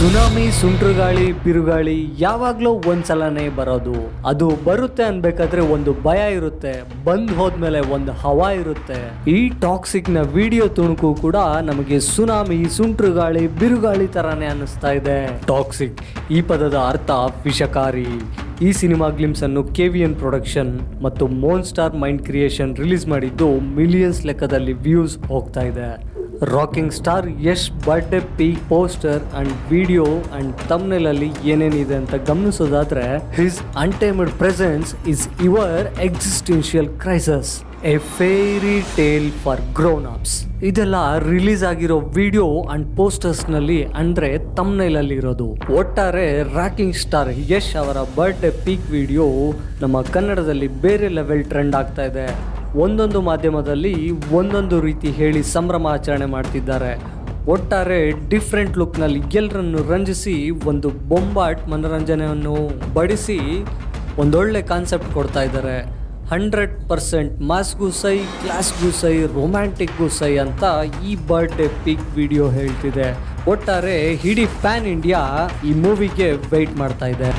Tsunami, ಸುಂಟ್ರುಗಾಳಿ, ಬಿರುಗಾಳಿ ಯಾವಾಗ್ಲೂ ಒಂದ್ಸಲನೇ ಬರೋದು. ಅದು ಬರುತ್ತೆ ಅನ್ಬೇಕಾದ್ರೆ ಒಂದು ಭಯ ಇರುತ್ತೆ. ಬಂದ್ ಹೋದ್ಮೇಲೆ ಒಂದು ಹವಾ ಇರುತ್ತೆ. ಈ ಟಾಕ್ಸಿಕ್ನ ವಿಡಿಯೋ ತುಣುಕು ಕೂಡ ನಮಗೆ ಸುನಾಮಿ, ಸುಂಟ್ರುಗಾಳಿ, ಬಿರುಗಾಳಿ ತರಾನೇ ಅನಿಸ್ತಾ ಇದೆ. ಟಾಕ್ಸಿಕ್ ಈ ಪದದ ಅರ್ಥ ವಿಷಕಾರಿ. ಈ ಸಿನಿಮಾ ಗ್ಲಿಮ್ಸ್ ಅನ್ನು ಕೆ ವಿ ಎನ್ ಪ್ರೊಡಕ್ಷನ್ ಮತ್ತು monster mind creation release ಮಾಡಿದ್ದು ಮಿಲಿಯನ್ಸ್ ಲೆಕ್ಕದಲ್ಲಿ ವ್ಯೂಸ್ ಹೋಗ್ತಾ ಇದೆ. Rocking star Yash birthday peek poster and video and thumbnail ಅಲ್ಲಿ ಏನೇನಿದೆ ಅಂತ ಗಮನಿಸೋದಾದ್ರೆ his untimed presence is your existential crisis a fairy tale for grown ups ಇದೆಲ್ಲ release ಆಗಿರೋ video and ಪೋಸ್ಟರ್ಸ್ನಲ್ಲಿ ಅಂದ್ರೆ ತಮ್ನೈಲ್ ಅಲ್ಲಿ ಇರೋದು. ಒಟ್ಟಾರೆ ರಾಕಿಂಗ್ ಸ್ಟಾರ್ ಯಶ್ ಅವರ ಬರ್ಡೇ ಪೀಕ್ ವಿಡಿಯೋ ನಮ್ಮ ಕನ್ನಡದಲ್ಲಿ ಬೇರೆ ಲೆವೆಲ್ ಟ್ರೆಂಡ್ ಆಗ್ತಾ ಇದೆ. ಒಂದೊಂದು ಮಾಧ್ಯಮದಲ್ಲಿ ಒಂದೊಂದು ರೀತಿ ಹೇಳಿ ಸಂಭ್ರಮ ಆಚರಣೆ ಮಾಡ್ತಿದ್ದಾರೆ. ಒಟ್ಟಾರೆ ಡಿಫ್ರೆಂಟ್ ಲುಕ್ನಲ್ಲಿ ಎಲ್ಲರನ್ನು ರಂಜಿಸಿ ಒಂದು ಬೊಂಬಾಟ್ ಮನೋರಂಜನೆಯನ್ನು ಬಡಿಸಿ ಒಂದೊಳ್ಳೆ ಕಾನ್ಸೆಪ್ಟ್ ಕೊಡ್ತಾ ಇದ್ದಾರೆ. ಹಂಡ್ರೆಡ್ ಪರ್ಸೆಂಟ್ ಮಾಸ್ಗೂ ಸೈ ಕ್ಲಾಸ್ಗೂ ಸೈ ರೊಮ್ಯಾಂಟಿಕ್ಗೂ ಸೈ ಅಂತ ಈ ಬರ್ಡೇ ಪಿಕ್ ವಿಡಿಯೋ ಹೇಳ್ತಿದೆ. ಒಟ್ಟಾರೆ ಇಡೀ ಪ್ಯಾನ್ ಇಂಡಿಯಾ ಈ ಮೂವಿಗೆ ವೆಯ್ಟ್ ಮಾಡ್ತಾ ಇದೆ.